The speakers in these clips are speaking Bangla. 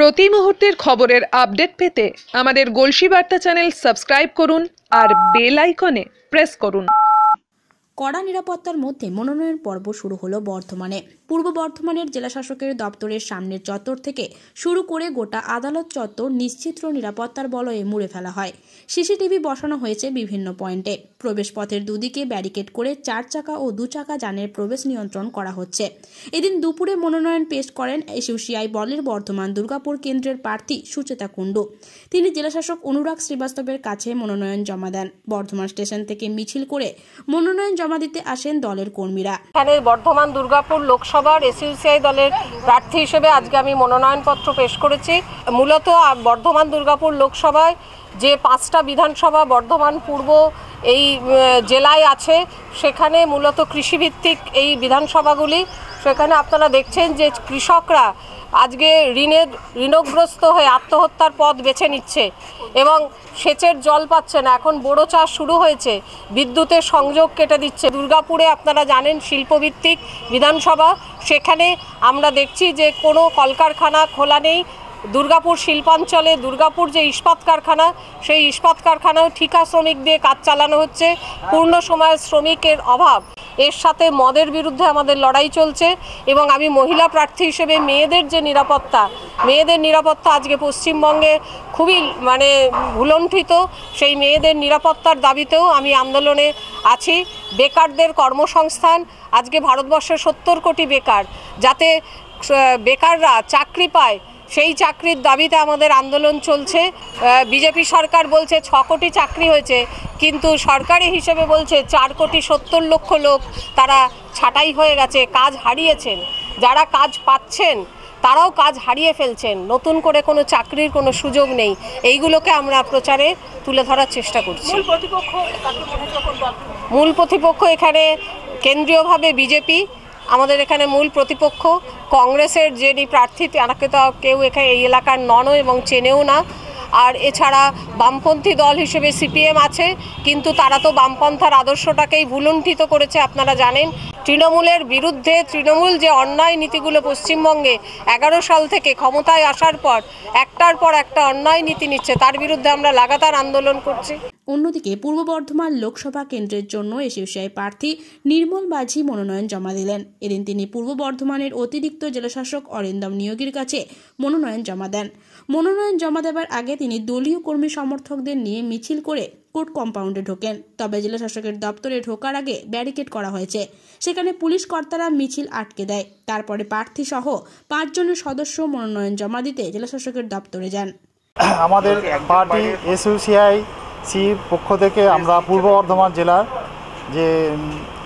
প্রতি মুহূর্তের খবরের আপডেট পেতে আমাদের গলসি বার্তা চ্যানেল সাবস্ক্রাইব করুন আর বেল আইকনে প্রেস করুন। কড়া নিরাপত্তার মধ্যে মনোনয়ন পর্ব শুরু হলো বর্ধমানে। পূর্ব বর্ধমানের জেলাশাসকের দপ্তরের সামনের চত্বর থেকে শুরু করে গোটা আদালত চত্বর নিশ্চিত্র নিরাপত্তার বলয়ে মুড়ে ফেলা হয়। সিসিটিভি বসানো হয়েছে বিভিন্ন পয়েন্টে। প্রবেশপথের দুদিকে ব্যারিকেড করে চার চাকা ও দু চাকা যানের প্রবেশ নিয়ন্ত্রণ করা হচ্ছে। এদিন দুপুরে মনোনয়ন পেশ করেন এসইউসিআই বলের বর্ধমান দুর্গাপুর কেন্দ্রের প্রার্থী সুচেতা কুণ্ডু। তিনি জেলাশাসক অনুরাগ শ্রীবাস্তবের কাছে মনোনয়ন জমা দেন। বর্ধমান স্টেশন থেকে মিছিল করে মনোনয়ন জমা দিতে আসেন দলের কর্মীরা। এখানে বর্ধমান দুর্গাপুর লোকসভার এসইউসিআই দলের প্রার্থী হিসেবে আজকে আমি মনোনয়নপত্র পেশ করেছি। মূলত বর্ধমান দুর্গাপুর লোকসভায় যে পাঁচটা বিধানসভা বর্ধমান পূর্ব এই জেলায় আছে, সেখানে মূলত কৃষিভিত্তিক এই বিধানসভাগুলি। সেখানে আপনারা দেখছেন যে কৃষকরা আজকে ঋণের ঋণগ্রস্ত হয়ে আত্মহত্যার পথ বেছে নিচ্ছে এবং সেচের জল পাচ্ছে না। এখন বোরো চাষ শুরু হয়েছে, বিদ্যুতের সংযোগ কেটে দিচ্ছে। দুর্গাপুরে আপনারা জানেন শিল্পভিত্তিক বিধানসভা, সেখানে আমরা দেখছি যে কোনো কলকারখানা খোলা নেই দুর্গাপুর শিল্পাঞ্চলে দুর্গাপুর যে ইস্পাত কারখানা, সেই ইস্পাত কারখানাও ঠিকা শ্রমিক দিয়ে কাজ চালানো হচ্ছে। পূর্ণ সময়ের শ্রমিকের অভাব। এর সাথে মদের বিরুদ্ধে আমাদের লড়াই চলছে এবং আমি মহিলা প্রার্থী হিসেবে মেয়েদের যে নিরাপত্তা, মেয়েদের নিরাপত্তা আজকে পশ্চিমবঙ্গে খুবই মানে ভুলণ্ঠিত। সেই মেয়েদের নিরাপত্তার দাবিতেও আমি আন্দোলনে আছি। বেকারদের কর্মসংস্থান, আজকে ভারতবর্ষের সত্তর কোটি বেকার। যাতে বেকাররা চাকরি পায় সেই চাকরির দাবিতে আমাদের আন্দোলন চলছে। বিজেপি সরকার বলছে ছ কোটি চাকরি হয়েছে কিন্তু সরকারি হিসেবে বলছে চার কোটি সত্তর লক্ষ লোক তারা ছাঁটাই হয়ে গেছে কাজ হারিয়েছেন। যারা কাজ পাচ্ছেন তারাও কাজ হারিয়ে ফেলছেন। নতুন করে কোনো চাকরির কোনো সুযোগ নেই। এইগুলোকে আমরা প্রচারে তুলে ধরার চেষ্টা করছি। মূল প্রতিপক্ষ এখানে কেন্দ্রীয়ভাবে বিজেপি আমাদের এখানে মূল প্রতিপক্ষ। কংগ্রেসের যিনি প্রার্থী, তাকে তো কেউ এখানে এই এলাকার ননও এবং চেনেও না। আর এছাড়া বামপন্থী দল হিসেবে সিপিএম আছে, কিন্তু তারা তো বামপন্থার আদর্শটাকেই ভুলুণ্ঠিত করেছে, আপনারা জানেন। তৃণমূলের বিরুদ্ধে তৃণমূল যে অন্যায় নীতিগুলো পশ্চিমবঙ্গে এগারো সাল থেকে ক্ষমতায় আসার পর, একটার পর একটা অন্যায় নীতি নিচ্ছে, তার বিরুদ্ধে আমরা লাগাতার আন্দোলন করছি। অন্যদিকে পূর্ব বর্ধমান লোকসভা কেন্দ্রের জন্য এসইউসিআই প্রার্থী নির্মল মাঝি মনোনয়ন জমা দিলেন। এদিন তিনি পূর্ব বর্ধমানের অতিরিক্ত জেলাশাসক অরিন্দম নিয়োগীর কাছে মনোনয়ন জমা দেন। মনোনয়ন জমা দেওয়ার আগে তিনি দলীয় কর্মী সমর্থকদের নিয়ে মিছিল করে কোর্ট কম্পাউন্ডে ঢোকেন। তবে জেলাশাসকের দপ্তরে ঢোকার আগে ব্যারিকেড করা হয়েছে। সেখানে পুলিশ কর্তারা মিছিল আটকে দেয়। তারপরে প্রার্থী সহ পাঁচজনের সদস্য মনোনয়ন জমা দিতে জেলাশাসকের দপ্তরে যান। আমাদের পার্টি এসইউসিআই সির পক্ষ থেকে আমরা পূর্ব বর্ধমান জেলার যে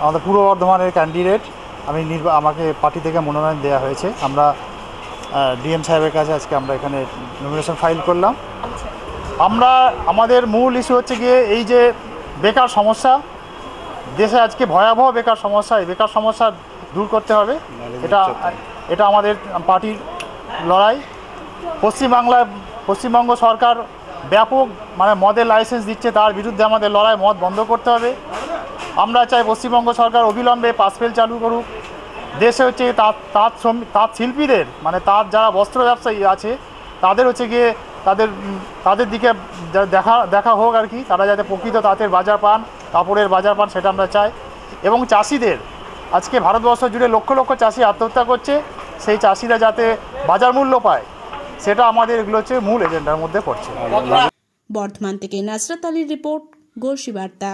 আমাদের পূর্ব বর্ধমানের ক্যান্ডিডেট আমি নির্বা আমাকে পার্টি থেকে মনোনয়ন দেওয়া হয়েছে। আমরা ডিএম সাহেবের কাছে আজকে আমরা এখানে নমিনেশন ফাইল করলাম। আমরা আমাদের মূল ইস্যু হচ্ছে গিয়ে এই যে বেকার সমস্যা দেশে আজকে ভয়াবহ বেকার সমস্যা এই বেকার সমস্যা দূর করতে হবে। এটা এটা আমাদের পার্টির লড়াই। পশ্চিমবাংলায় পশ্চিমবঙ্গ সরকার ব্যাপক মানে মদের লাইসেন্স দিচ্ছে, তার বিরুদ্ধে আমাদের লড়াই, মদ বন্ধ করতে হবে। আমরা চাই পশ্চিমবঙ্গ সরকার অবিলম্বে পাসপেল চালু করুক। দেশে হচ্ছে তাঁত তাঁত শ্রমিক তাঁত শিল্পীদের মানে তাঁত যারা বস্ত্র ব্যবসায়ী আছে, তাদের হচ্ছে গিয়ে তাদের তাদের দিকে দেখা দেখা হোক আর কি, তারা যাতে প্রকৃত তাঁতের বাজার পান, কাপড়ের বাজার পান, সেটা আমরা চাই। এবং চাষিদের, আজকে ভারতবর্ষ জুড়ে লক্ষ লক্ষ চাষি আত্মহত্যা করছে, সেই চাষিরা যাতে বাজার মূল্য পায় সেটা আমাদের, এগুলো হচ্ছে মূল এজেন্ডার মধ্যে পড়ছে। বর্ধমান থেকে নাসরাত আলীর রিপোর্ট গোষী বার্তা।